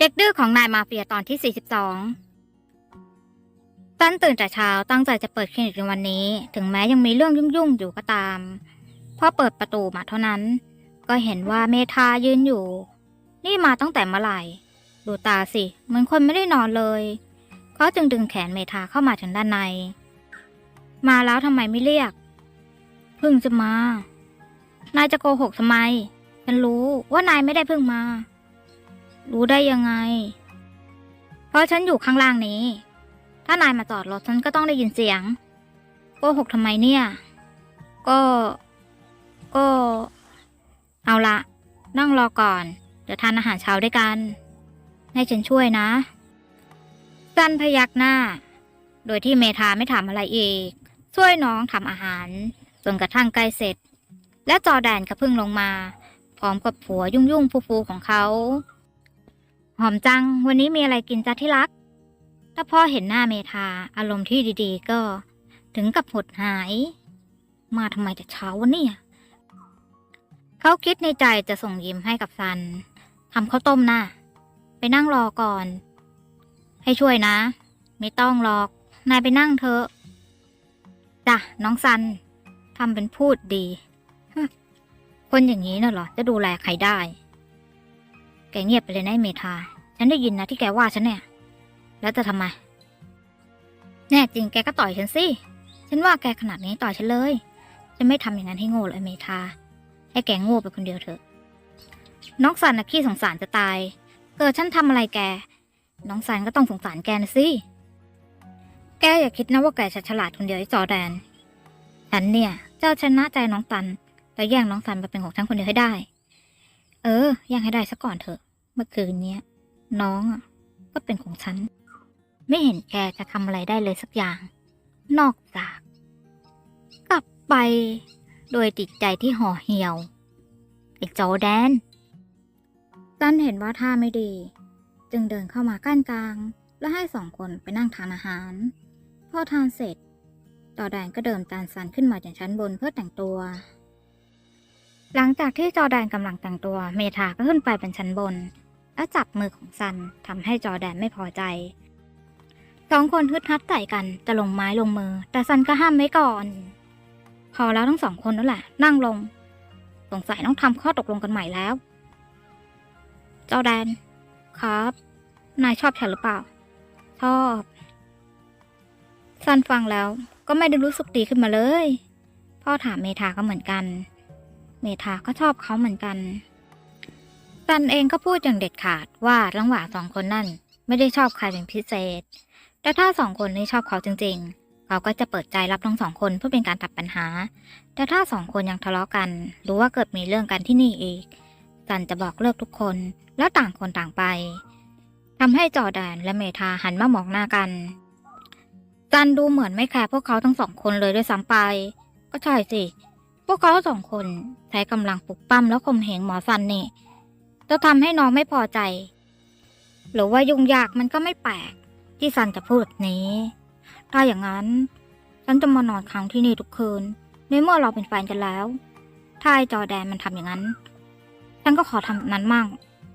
เด็กดื้อของนายมาเฟียตอนที่ 42 ตั้นตื่นแต่เช้าตั้งใจจะเปิดคลินิกในวันนี้ ถึงแม้ยังมีเรื่องยุ่งๆ อยู่ก็ตาม พอเปิดประตูมาเท่านั้น ก็เห็นว่าเมธายืนอยู่ นี่มาตั้งแต่เมื่อไหร่ ดูตาสิเหมือนคนไม่ได้นอนเลย เขาจึงดึงแขนเมธาเข้ามาถึงด้านใน มาแล้วทำไมไม่เรียก เพิ่งจะมา นายจะโกหกทำไม ฉันรู้ว่านายไม่ได้เพิ่งมา รู้ได้ยังไง เพราะฉันอยู่ข้างล่างนี้ ถ้านายมาจอดรถฉันก็ต้องได้ยินเสียงโกหกทำไมเนี่ย ก็ ก็ เอาละนั่งรอก่อน เดี๋ยวทานอาหารเช้าด้วยกัน ให้ฉันช่วยนะสันพยักหน้า โดยที่เมธาไม่ถามอะไรอีก ช่วยน้องทำอาหารจนกระทั่งใกล้เสร็จ และจอแดนก็เพิ่งลงมา พร้อมกับผัวยุ่งยุ่งๆฟูๆของเขา หอมจัง วันนี้มีอะไรกินจ้าที่รัก ถ้าพ่อเห็นหน้าเมธาอารมณ์ที่ดีๆ ก็ ถึงกับหดหาย มาทำไมแต่เช้าวะเนี่ย เขาคิดในใจจะส่งยิ้มให้กับซันทำข้าวต้มนะไปนั่งรอก่อน ให้ช่วยนะ ไม่ต้องหรอก นายไปนั่งเถอะจ้ะน้องซันทำเป็นพูดดีคนอย่างนี้น่ะเหรอ จะดูแลใครได้ เงียบไปเลยนะเมธา ฉันได้ยินนะที่แกว่าฉันเนี่ย แล้วจะทำไม แน่จริงแกก็ต่อยฉันสิ ฉันว่าแกขนาดนี้ต่อยฉันเลย ฉันไม่ทำอย่างนั้นให้โง่เลยเมธา ให้แกโง่ไปคนเดียวเถอะ น้องสันนะขี้สงสารจะตาย เกิดฉันทำอะไรแก น้องสันก็ต้องสงสารแกนะสิ แกอย่าคิดนะว่าแกจะฉลาดคนเดียวไอ้จอแดน ฉันเนี่ยเจ้าชนะใจน้องตัน แล้วแย่งน้องสันมาเป็นของฉันคนเดียวให้ได้ เออ แย่งให้ได้ซะก่อนเถอะ มื่อคืนเนี้ย น้องอะก็เป็นของฉัน ไม่เห็นแกจะทำอะไรได้เลยสักอย่าง นอกจาก กลับไป โดยจิตใจที่ห่อเหี่ยวไอ้จอแดนซันเห็นว่าท่าไม่ดี จึงเดินเข้ามากั้นกลาง และให้สองคนไปนั่งทานอาหาร พอทานเสร็จ จอแดนก็เดินตามซันขึ้นมาจากชั้นบนเพื่อแต่งตัว หลังจากที่จอแดนกำลังแต่งตัว เมธาก็ขึ้นไปเป็นชั้นบน และจับมือของซันทำให้จอแดนไม่พอใจสองคนฮึดฮัดไก่กันจะลงไม้ลงมือ แต่ซันก็ห้ามไว้ก่อน พอแล้วทั้งสองคนนั่นแหละนั่งลง สงสัยต้องทำข้อตกลงกันใหม่แล้ว เจ้าแดน ครับ นายชอบฉันหรือเปล่า ชอบซันฟังแล้วก็ไม่ได้รู้สึกดีขึ้นมาเลย พ่อถามเมธาก็เหมือนกัน เมธาก็ชอบเขาเหมือนกัน ซันเองก็พูดอย่างเด็ดขาดว่าระหว่างสองคนนั่นไม่ได้ชอบใครเป็นพิเศษ แต่ถ้าสองคนนี้ชอบเขาจริงๆ เขาก็จะเปิดใจรับทั้งสองคนเพื่อเป็นการตัดปัญหา แต่ถ้าสองคนยังทะเลาะกัน หรือว่าเกิดมีเรื่องกันที่นี่อีกซันจะบอกเลิกทุกคนแล้วต่างคนต่างไปทำให้จอแดนและเมธาหันมามองหน้ากันซันดูเหมือนไม่แคร์พวกเขาทั้งสองคนเลยด้วยซ้ำไป ก็ใช่สิ พวกเขาสองคนใช้กำลังปลุกปั้มแล้วข่มเหงหมอซันนี่ จะทำให้น้องไม่พอใจ หรือว่ายุ่งยากมันก็ไม่แปลก ที่ซันจะพูดแบบนี้ ถ้าอย่างนั้น ฉันจะมานอนค้างที่นี่ทุกคืนในเมื่อเราเป็นแฟนกันแล้วถ้าไอ้จอแดนมันทำอย่างนั้น ฉันก็ขอทำแบบนั้นมั่ง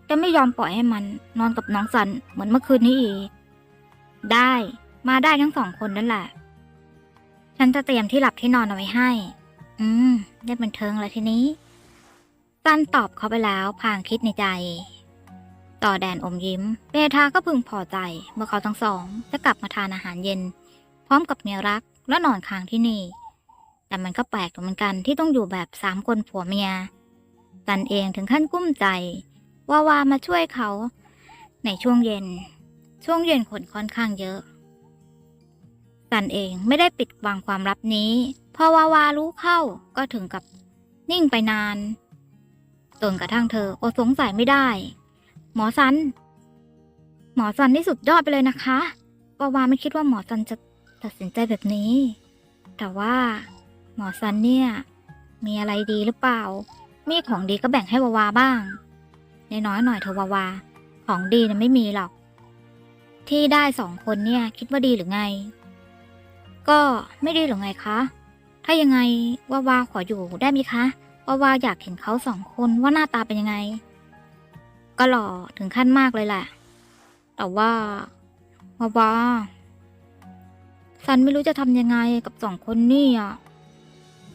จะไม่ยอมปล่อยให้มันนอนกับน้องซันเหมือนเมื่อคืนนี้อีก ได้มาได้ทั้งสองคนนั่นแหละ ฉันจะเตรียมที่หลับที่นอนเอาไว้ให้ อืมได้บันเทิงแล้วทีนี้ ซันตอบเขาไปแล้วพางคิดในใจ ต่อแดนอมยิ้มเมธาก็พึงพอใจ เมื่อเขาทั้งสองจะกลับมาทานอาหารเย็น พร้อมกับเมียรักและนอนค้างที่นี่ แต่มันก็แปลกเหมือนกันที่ต้องอยู่แบบสามคนผัวเมียซันเองถึงขั้นกุ้มใจ ว่าวามาช่วยเขา ในช่วงเย็น ช่วงเย็นคนค่อนข้างเยอะซันเองไม่ได้ปิดบังความลับนี้พอวาวารู้เข้าก็ถึงกับนิ่งไปนาน จนกระทั่งเธออดสงสัยไม่ได้ หมอซัน หมอซันนี่สุดยอดไปเลยนะคะวาวาไม่คิดว่าหมอซันจะตัดสินใจแบบนี้ แต่ว่า หมอซันเนี่ย มีอะไรดีหรือเปล่า มีของดีก็แบ่งให้วาวาบ้างนน้อยหน่อยเธอวาวา ของดีนะไม่มีหรอก ที่ได้สองคนเนี่ยคิดว่าดีหรือไง ก็ไม่ดีหรือไงคะ ถ้ายังไงวาวาขออยู่ได้ไหมคะ วาวาอยากเห็นเขาสองคนว่าหน้าตาเป็นยังไง ก็หล่อถึงขั้นมากเลยแหละ แต่ว่าว่าว่าซันไม่รู้จะทำยังไงกับสองคนนี่อะ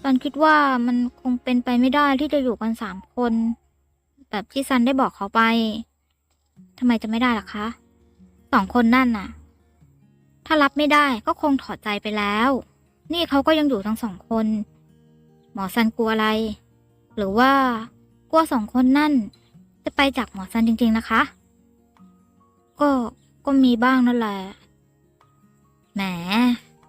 ซันคิดว่ามันคงเป็นไปไม่ได้ที่จะอยู่กันสามคน แบบที่ซันได้บอกเขาไปทำไมจะไม่ได้ล่ะคะสองคนนั่นน่ะ ถ้ารับไม่ได้ก็คงถอดใจไปแล้ว นี่เขาก็ยังอยู่ทั้งสองคน หมอซันกลัวอะไร หรือว่ากลัวสองคนนั่น จะไปจากหมอซันจริง ๆนะคะ ก็ก็มีบ้างนั่นแหละ แหม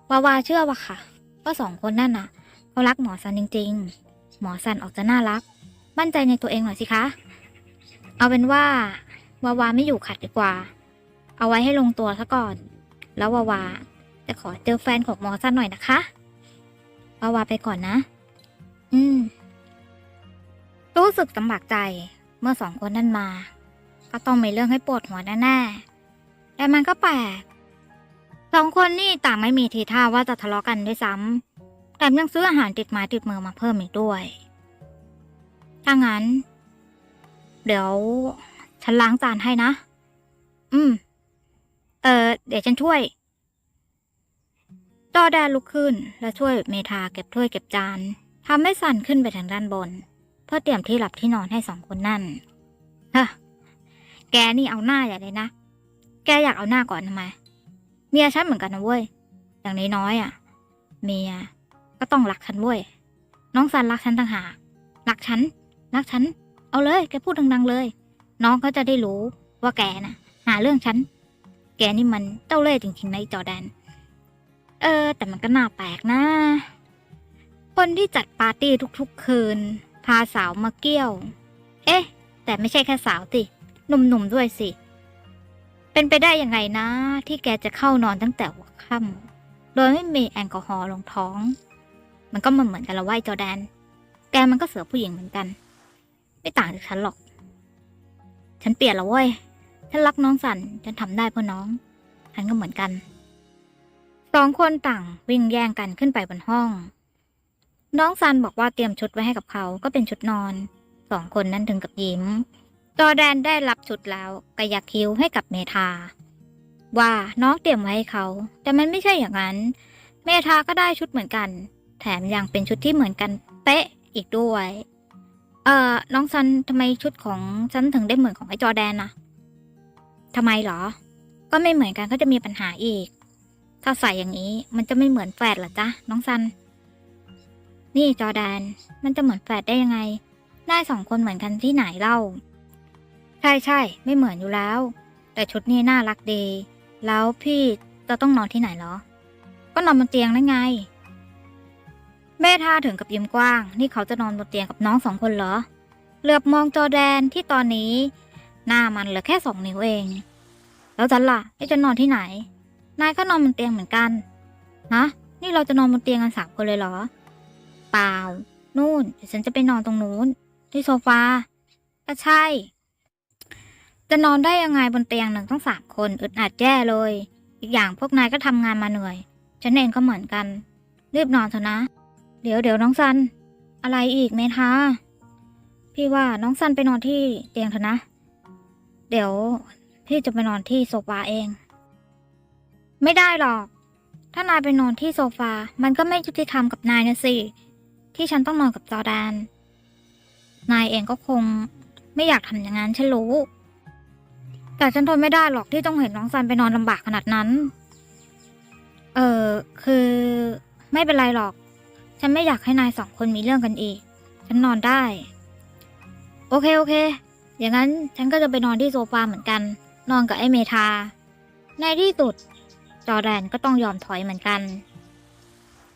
วาวาเชื่อว่ะค่ะว่าสองคนนั่นน่ะเขารักหมอซันจริง ๆ หมอซันออกจะน่ารัก มั่นใจในตัวเองหน่อยสิคะ เอาเป็นว่าวาวาไม่อยู่ขัดดีกว่า เอาไว้ให้ลงตัวซะก่อน แล้ววาวาจะขอเจอแฟนของหมอซันหน่อยนะคะวาวาไปก่อนนะ อืม รู้สึกลำบากใจเมื่อสองคนนั่นมา ก็ต้องมีเรื่องให้ปวดหัวแน่ๆแต่มันก็แปลกสองคนนี่ต่างไม่มีทีท่าว่าจะทะเลาะกันด้วยซ้ำแต่ยังซื้ออาหารติดไม้ติดมือมาเพิ่มอีกด้วยถ้างั้น เดี๋ยว ฉันล้างจานให้นะ อืม เออเดี๋ยวฉันช่วย จอแดนลุกขึ้น และช่วยเมธาเก็บถ้วยเก็บจานทำให้สันขึ้นไปทางด้านบน เพื่อเตรียมที่หลับที่นอนให้สองคนนั่นฮะแกนี่เอาหน้าอย่าเลยนะ แกอยากเอาหน้าก่อนทำไม เมียฉันเหมือนกันนะเว้ย อย่างน้อยๆอะ เมียก็ต้องรักฉันเว้ย น้องซันรักฉันต่างหาก รักฉัน รักฉัน เอาเลย แกพูดดัง ๆ เลย น้องก็จะได้รู้ว่าแกน่ะ หาเรื่องฉัน แกนี่มันเจ้าเล่ห์จริงๆในะจอแดน เออ แต่มันก็น่าแปลกนะ คนที่จัดปาร์ตี้ทุกๆคืนาสาวมาเกี่ยว เอ๊ะ แต่ไม่ใช่แค่สาวสิหนุ่มๆด้วยสิ เป็นไปได้ยังไงนะ ที่แกจะเข้านอนตั้งแต่หัวค่ำโดยไม่มีแอลกอฮอล์ลงท้อง มันก็มันเหมือนกันละว่าไอ้จอแดน แกมันก็เสือผู้หญิงเหมือนกัน ไม่ต่างจากฉันหรอก ฉันเปลี่ยนล้วเว้ยฉันรักน้องสันฉันทำได้เพื่อน้อง ฉันก็เหมือนกันสองคนต่างวิ่งแย่งกันขึ้นไปบนห้อง น้องซันบอกว่าเตรียมชุดไว้ให้กับเขาก็เป็นชุดนอน สองคนนั้นถึงกับยิ้ม จอแดนได้รับชุดแล้วก็ยักคิ้วให้กับเมธาว่าน้องเตรียมไว้ให้เขา แต่มันไม่ใช่อย่างนั้น เมธาก็ได้ชุดเหมือนกัน แถมยังเป็นชุดที่เหมือนกันเป๊ะอีกด้วย เอ่อ น้องซันทำไมชุดของฉันถึงได้เหมือนของไอ้จอแดนนะทำไมเหรอ ก็ไม่เหมือนกันก็จะมีปัญหาอีก ถ้าใส่อย่างนี้มันจะไม่เหมือนแฝดเหรอจ๊ะน้องซัน นี่จอแดน มันจะเหมือนแฝดได้ยังไงนายสองคนเหมือนกันที่ไหนเล่า ใช่ใช่ไม่เหมือนอยู่แล้ว แต่ชุดนี้น่ารักดี แล้วพี่จะต้องนอนที่ไหนเหรอ ก็นอนบนเตียงนั่นไงเมธาถึงกับยิ้มกว้าง นี่เขาจะนอนบนเตียงกับน้องสองคนเหรอ เหลือบมองจอแดนที่ตอนนี้ หน้ามันเหลือแค่สองนิ้วเอง แล้วฉันล่ะจะนอนที่ไหน นายก็นอนบนเตียงเหมือนกัน ฮะ นี่เราจะนอนบนเตียงกันสามคนเลยเหรอ เปล่า นู่น เดี๋ยวฉันจะไปนอนตรงนู้น ที่โซฟาก็ใช่ จะนอนได้ยังไงบนเตียงหนึ่งต้องสามคนอึดอัดแย่เลย อีกอย่างพวกนายก็ทำงานมาเหนื่อย ฉันเองก็เหมือนกัน รีบนอนเถอะนะ เดี๋ยวเดี๋ยวน้องซัน อะไรอีกเมทาพี่ว่าน้องซันไปนอนที่เตียงเถอะนะ เดี๋ยวพี่จะไปนอนที่โซฟาเอง ไม่ได้หรอก ถ้านายไปนอนที่โซฟา มันก็ไม่ยุติธรรมกับนายนะสิ ที่ฉันต้องนอนกับจอแดน นายเองก็คงไม่อยากทำอย่างนั้นฉันรู้ แต่ฉันทนไม่ได้หรอกที่ต้องเห็นน้องซันไปนอนลำบากขนาดนั้น เออคือไม่เป็นไรหรอก ฉันไม่อยากให้นายสองคนมีเรื่องกันอีก ฉันนอนได้ โอเคโอเค อย่างนั้นฉันก็จะไปนอนที่โซฟาเหมือนกัน นอนกับไอ้เมทา ในที่สุด จอแดนก็ต้องยอมถอยเหมือนกัน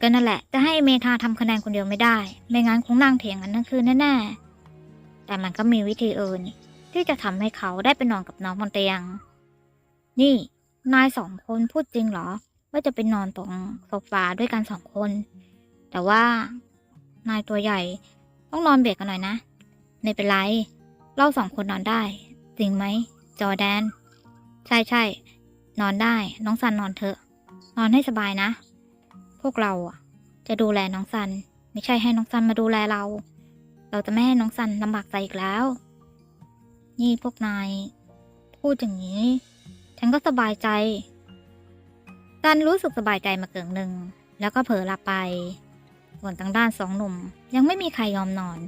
ก็นั่นแหละ จะให้เมธาทำคะแนนคนเดียวไม่ได้ ไม่งั้นคงนั่งเถียงกันทั้งคืนแน่ๆ แต่มันก็มีวิธีอื่น ที่จะทำให้เขาได้ไปนอนกับน้องบนเตียง นี่ นายสองคนพูดจริงเหรอ ว่าจะไปนอนตรงโซฟาด้วยกันสองคน แต่ว่า นายตัวใหญ่ ต้องนอนเบียดกันหน่อยนะ ไม่เป็นไร เราสองคนนอนได้ จริงไหม จอแดน ใช่ใช่นอนได้ น้องซันนอนเถอะ นอนให้สบายนะ พวกเราอะ จะดูแลน้องซัน ไม่ใช่ให้น้องซันมาดูแลเรา เราจะไม่ให้น้องซันลำบากใจอีกแล้ว นี่พวกนาย พูดอย่างนี้ ฉันก็สบายใจซันรู้สึกสบายใจมาเกิงหนึ่ง แล้วก็เผลอหลับไปส่วนทางด้านสองหนุ่ม ยังไม่มีใครยอมนอน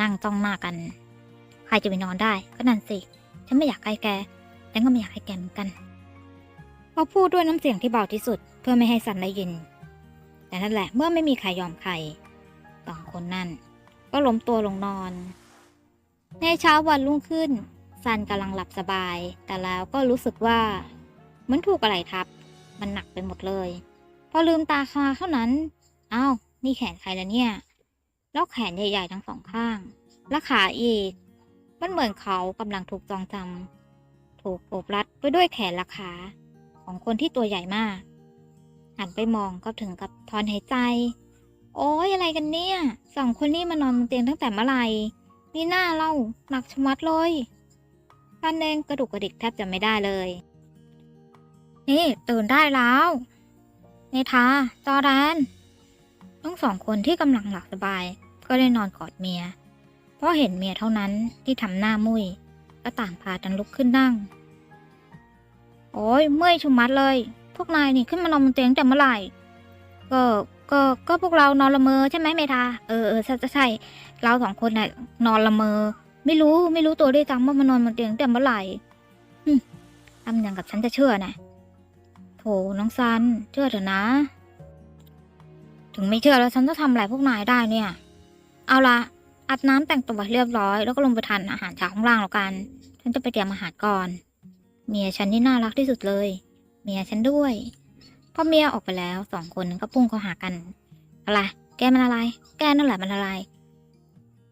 นั่งจ้องหน้ากัน ใครจะไปนอนได้ก็นั่นสิ ฉันไม่อยากใกล้แกฉันก็ไม่อยากให้แกเหมือนกันเขาพูดด้วยน้ำเสียงที่เบาที่สุด เพื่อไม่ให้ซันได้ยิน แต่นั่นแหละเมื่อไม่มีใครยอมใครสองคนนั่น ก็ล้มตัวลงนอน ในเช้าวันรุ่งขึ้น ซันกำลังหลับสบาย แต่แล้วก็รู้สึกว่าเหมือนถูกอะไรทับ มันหนักไปหมดเลย พอลืมตาคาเท่านั้นอ้าวนี่แขนใครและเนี่ย แล้วแขนใหญ่ๆทั้งสองข้าง และขาอีก มันเหมือนเขากำลังถูกจองจำถูกโอบรัดไปด้วยแขนและขาของคนที่ตัวใหญ่มาก หันไปมองก็ถึงกับถอนหายใจ โอ้ยอะไรกันเนี่ยสองคนนี้มานอนบนเตียงตั้งแต่เมื่อไหร่นี่หน้าเราหนักชะมัดเลยท่านเองกระดุกกระดิกแทบจะไม่ได้เลย นี่ตื่นได้แล้วเนทาจอแดนทั้งสองคนที่กำลังหลับสบาย ก็ได้นอนกอดเมีย เพราะเห็นเมียเท่านั้นที่ทำหน้ามุยก็ต่างพากันลุกขึ้นนั่ง โอ้ยเมื่อยชุมัดเลย พวกนายนี่ขึ้นมานอนบนเตียงแต่เมื่อไหร่ ก็ ก็ ก็พวกเรานอนละเมอใช่ไหมเมทา เออเออใช่ใช่ เราสองคนน่ะนอนละเมอ ไม่รู้ ไม่รู้ตัวด้วยซ้ำว่ามานอนบนเตียงแต่เมื่อไหร่หึทำอย่างกับฉันจะเชื่อนะโถน้องซัน เชื่อเถอะนะ ถึงไม่เชื่อแล้วฉันจะทำอะไรพวกนายได้เนี่ย เอาละอาบน้ำแต่งตัวเรียบร้อย แล้วก็ลงไปทานอาหารเช้าข้างล่างแล้วกัน ฉันจะไปเตรียมอาหารก่อน เมียฉันนี่น่ารักที่สุดเลย เมียฉันด้วยพอเมียออกไปแล้วสองคนก็พุ่งเข้าหากันอะไรแกมันอะไร แกนั่นแหละมันอะไร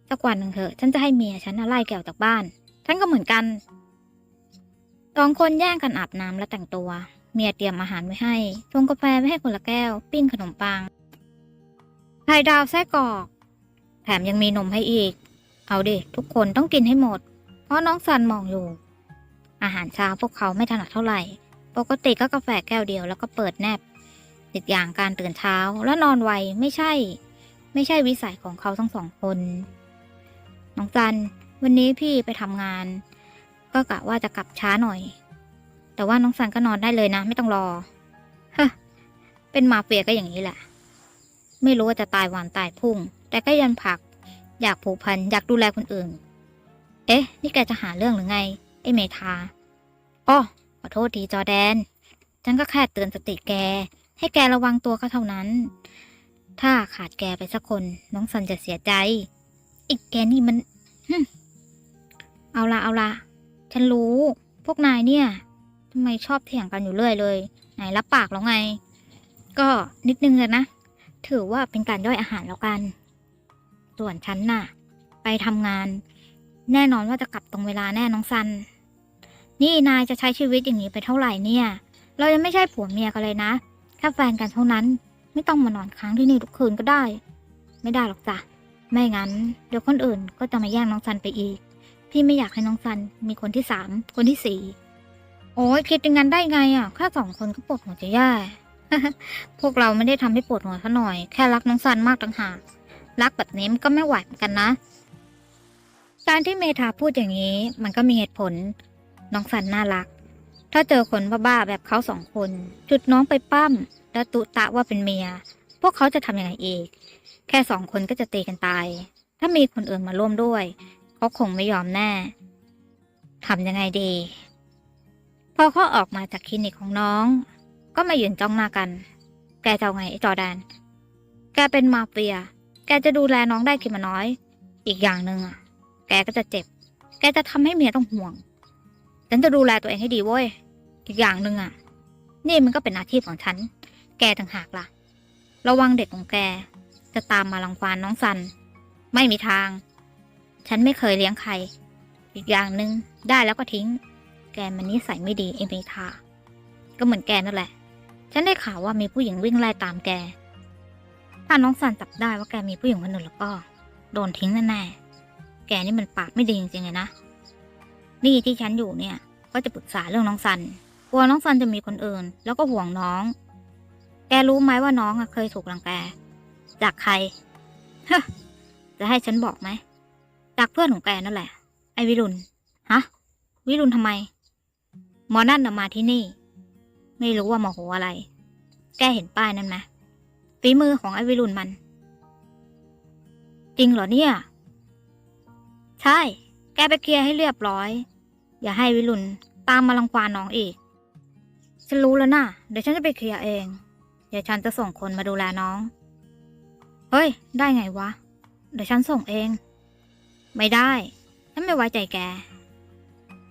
สักวันหนึ่งเถอะฉันจะให้เมียฉันไล่แกออกจากบ้าน ฉันก็เหมือนกันสองคนแย่งกันอาบน้ำและแต่งตัว เมียเตรียมอาหารไว้ให้ชงกาแฟไว้ให้คนละแก้ว ปิ้งขนมปังไข่ดาวไส้กรอก แถมยังมีนมให้อีก เอาดิทุกคนต้องกินให้หมด เพราะน้องซันมองอยู่ อาหารเช้าพวกเขาไม่ถนัดเท่าไหร่ ปกติก็กาแฟแก้วเดียวแล้วก็เปิดแนบอีกอย่างการตื่นเช้าและนอนไวไม่ใช่ ไม่ใช่วิสัยของเขาทั้งสองคน น้องจันวันนี้พี่ไปทำงาน ก็กะว่าจะกลับช้าหน่อย แต่ว่าน้องซันก็นอนได้เลยนะ ไม่ต้องรอฮะเป็นมาเฟียก็อย่างนี้แหละ ไม่รู้ว่าจะตายหวันตายพุ่ง แต่ก็ยันผัก อยากผูกพันอยากดูแลคนอื่น เอ๊ะ นี่แกจะหาเรื่องหรือไง ไอ้เมทาอ้อ ขอโทษทีจอแดน ฉันก็แค่เตือนสติแก ให้แกระวังตัวก็เท่านั้น ถ้าขาดแกไปสักคน น้องซันจะเสียใจ อีกแกนี่มันเอาละเอาละฉันรู้ พวกนายเนี่ยทำไมชอบเถียงกันอยู่เรื่อยเลยไหนรับปากแล้วไง ก็นิดนึงเลยนะ ถือว่าเป็นการย่อยอาหารแล้วกัน ส่วนฉันน่ะ ไปทำงาน แน่นอนว่าจะกลับตรงเวลาแน่น้องซัน นี่นายจะใช้ชีวิตอย่างนี้ไปเท่าไหร่เนี่ย เรายังไม่ใช่ผัวเมียกันเลยนะ แค่แฟนกันเท่านั้น ไม่ต้องมานอนค้างที่นี่ทุกคืนก็ได้ ไม่ได้หรอกจ้ะ ไม่งั้น เดี๋ยวคนอื่นก็จะมาแย่งน้องซันไปอีก พี่ไม่อยากให้น้องซันมีคนที่สาม คนที่สี่ โอ้ยคิดอย่างนั้นได้ไงอะ แค่สองคนก็ปวดหัวจะแย่ พวกเราไม่ได้ทำให้ปวดหัวซะหน่อย แค่รักน้องซันมากต่างหาก รักแบบนี้มันก็ไม่ไหวเหมือนกันนะ การที่เมธาพูดอย่างนี้ มันก็มีเหตุผล น้องซันน่ารัก ถ้าเจอคนบ้าๆแบบเขาสองคน จุดน้องไปปั้ม แล้วตุตะว่าเป็นเมีย พวกเขาจะทำยังไงอีก แค่สองคนก็จะตีกันตาย ถ้ามีคนอื่นมาร่วมด้วย เขาคงไม่ยอมแน่ทำยังไงดี พอเขาออกมาจากคลินิกของน้อง ก็มายืนจ้องหน้ากัน แกจะเอาไงไอ้จอแดน แกเป็นมาเฟีย แกจะดูแลน้องได้กี่มาน้อย อีกอย่างหนึ่งอะ แกก็จะเจ็บ แกจะทำให้เมียต้องห่วง ฉันจะดูแลตัวเองให้ดีเว้ย อีกอย่างหนึ่งอะ นี่มันก็เป็นอาชีพของฉัน แกต่างหากล่ะ ระวังเด็กของแก จะตามมาลังควานน้องซัน ไม่มีทาง ฉันไม่เคยเลี้ยงใคร อีกอย่างหนึ่งได้แล้วก็ทิ้ง แกมันนิสัยไม่ดีเอเมทาก็เหมือนแกนั่นแหละ ฉันได้ข่าวว่ามีผู้หญิงวิ่งไล่ตามแก ถ้าน้องซันจับได้ว่าแกมีผู้หญิงคนอื่นแล้วก็ โดนทิ้งแน่ๆ แกนี่มันปากไม่ดีจริงๆเลยนะ นี่ที่ฉันอยู่เนี่ย ก็จะปรึกษาเรื่องน้องซันกลัวน้องซันจะมีคนอื่น แล้วก็ห่วงน้อง แกรู้ไหมว่าน้องอะเคยถูกรังแก จากใครฮจะให้ฉันบอกไหม จากเพื่อนของแกนั่นแหละ ไอวิรุณฮะ วิรุณทำไม หมอนั่นมาที่นี่ ไม่รู้ว่าโมโหอะไร แกเห็นป้ายนั้นไหมฝีมือของไอวิรุณมัน จริงเหรอเนี่ย ใช่ แกไปเคลียร์ให้เรียบร้อย อย่าให้วิรุณตามมาลังควานน้องอีก ฉันรู้แล้วนะเดี๋ยวฉันจะไปเคลียร์เอง เดี๋ยวฉันจะส่งคนมาดูแลน้อง เฮ้ย ได้ไงวะ เดี๋ยวฉันส่งเอง ไม่ได้ ฉันไม่ไว้ใจแก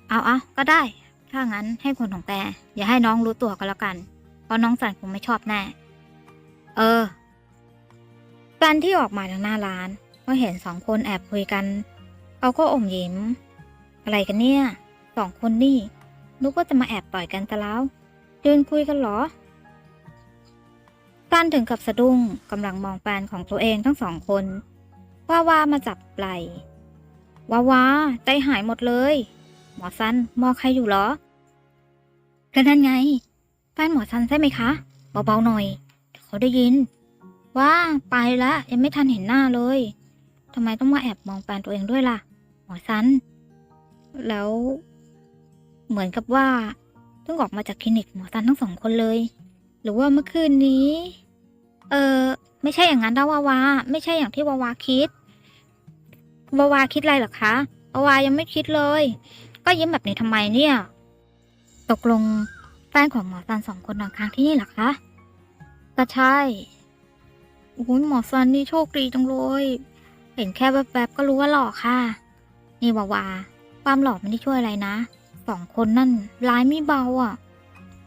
เอาเอาก็ได้ ถ้างั้นให้คนของแก อย่าให้น้องรู้ตัวก็แล้วกัน เพราะน้องสันคงไม่ชอบแน่ เออกันที่ออกมาจากหน้าร้านก็เห็นสองคนแอบคุยกัน เขาก็อมยิ้ม อะไรกันเนี่ย องคนนี่นึกว่าจะมาแอบต่อยกันซะแล้วยืนคุยกันเหรอกันถึงกับสะดุ้งกำลังมองแฟนของตัวเองทั้งสองคนว่าว่ามาจับไหล่ว้าวาใจหายหมดเลย หมอซันมองใครอยู่เหรอก็นั่นไงแฟนหมอซันใช่ไหมคะเบาๆหน่อยเขาได้ยิน ว่าไปแล้วยังไม่ทันเห็นหน้าเลยทำไมต้องมาแอบมองแฟนตัวเองด้วยล่ะ หมอซัน แล้ว เหมือนกับว่าเพิ่งออกมาจากคลินิกหมอซันทั้งสองคนเลย หรือว่าเมื่อคืนนี้ เออไม่ใช่อย่างนั้นนะวาวา ไม่ใช่อย่างที่วาวาคิดวาวาคิดอะไรหรอคะวาวายังไม่คิดเลย ก็ยิ้มแบบนี้ทำไมเนี่ย ตกลงแฟนของหมอซันสองคนนอนค้างที่นี่หรอคะก็ใช่โอ้ยหมอซันนี่โชคดีจังเลยเห็นแค่แวบๆก็รู้ว่าหล่อค่ะ นี่วาวา ความหล่อไม่ได้ช่วยอะไรนะ สองคนนั่นร้ายไม่เบาอะ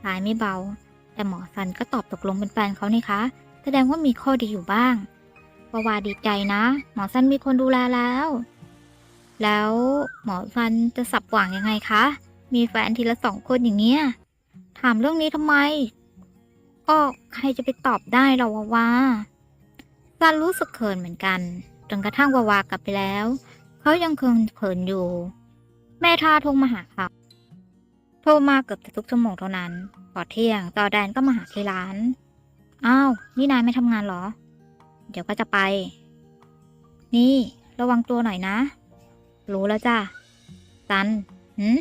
ร้ายไม่เบา แต่หมอซันก็ตอบตกลงเป็นแฟนเขานี่คะ แสดงว่ามีข้อดีอยู่บ้างวาวาดีใจนะ หมอซันมีคนดูแลแล้ว แล้วหมอซันจะสับหว่างยังไงคะ มีแฟนทีละสองคนอย่างเงี้ย ถามเรื่องนี้ทำไม ก็ใครจะไปตอบได้หรอวาวาซันรู้สึกเขินเหมือนกัน จนกระทั่งวาวากลับไปแล้ว เขายังคงเขินอยู่ แม่ทาโทรมาหาเขา โทรมาเกือบจะทุกชั่วโมงเท่านั้นพอเที่ยงจอแดนก็มาหาที่ร้าน อ้าว นี่นายไม่ทำงานเหรอ เดี๋ยวก็จะไป นี่ ระวังตัวหน่อยนะ รู้แล้วจ้ะซันหืม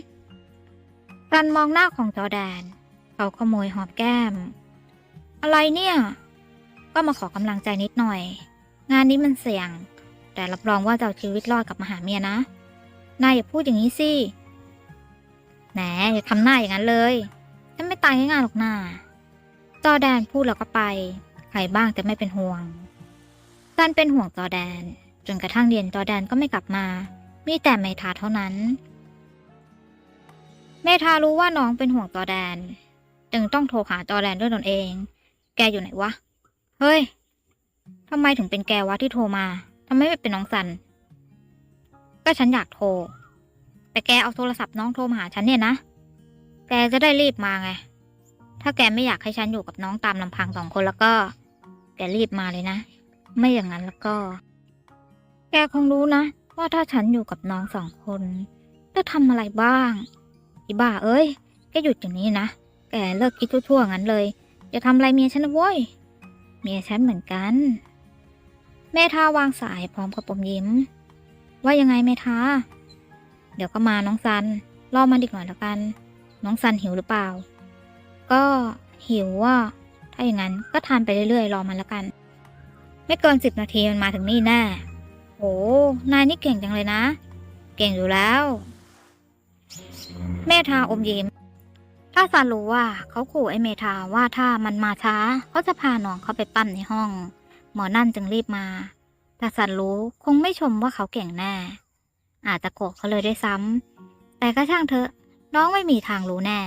ซันมองหน้าของจอแดน เขาขโมยหอมแก้ม อะไรเนี่ย ก็มาขอกำลังใจนิดหน่อย งานนี้มันเสี่ยง แต่รับรองว่าจะเอาชีวิตรอดกลับมาหาเมียนะ นายอย่าพูดอย่างนี้สิ แหมอย่าทำหน้าอย่างนั้นเลยฉันไม่ตายง่ายๆหรอกนาจอแดนพูดแล้วก็ไป ใครบ้างจะไม่เป็นห่วงซันเป็นห่วงจอแดน จนกระทั่งเย็นจอแดนก็ไม่กลับมา มีแต่เมทาเท่านั้น เมทารู้ว่าน้องเป็นห่วงจอแดน จึงต้องโทรหาจอแดนด้วยตนเอง แกอยู่ไหนวะ เฮ้ยทำไมถึงเป็นแกวะที่โทรมาทำไมไม่เป็นน้องสัน ก็ฉันอยากโทร แต่แกเอาโทรศัพท์น้องโทรมาหาฉันเนี่ยนะ แกจะได้รีบมาไง ถ้าแกไม่อยากให้ฉันอยู่กับน้องตามลำพังสองคนแล้วก็ แกรีบมาเลยนะ ไม่อย่างนั้นแล้วก็ แกคงรู้นะ ว่าถ้าฉันอยู่กับน้องสองคน จะทำอะไรบ้าง อีบ้าเอ้ย แกหยุดอย่างนี้นะ แกเลิกคิดทั่วๆงั้นเลยอย่าทำอะไรเมียฉันนะเว้ย เมียฉันเหมือนกัน แม่ท้าวางสายพร้อมกับปมยิ้ม ว่ายังไงแม่ท้า เดี๋ยวก็มาน้องซันรอมันอีกหน่อยแล้วกัน น้องซันหิวหรือเปล่า ก็หิวว่า ถ้าอย่างนั้นก็ทานไปเรื่อยๆ รอมันแล้วกัน ไม่เกินสิบนาทีมันมาถึงนี่แน่โอ้นายนี่เก่งจังเลยนะ เก่งอยู่แล้ว เมธาอมยิ้มถ้าซันรู้ว่าเขาขู่ไอ้เมธาว่าถ้ามันมาช้าเขาจะพาน้องเขาไปปั้มในห้อง หมอนั่นจึงรีบมา แต่ซันรู้คงไม่ชมว่าเขาเก่งแน่ อาจจะโกรธเขาเลยได้ซ้ำแต่ก็ช่างเถอะ น้องไม่มีทางรู้แน่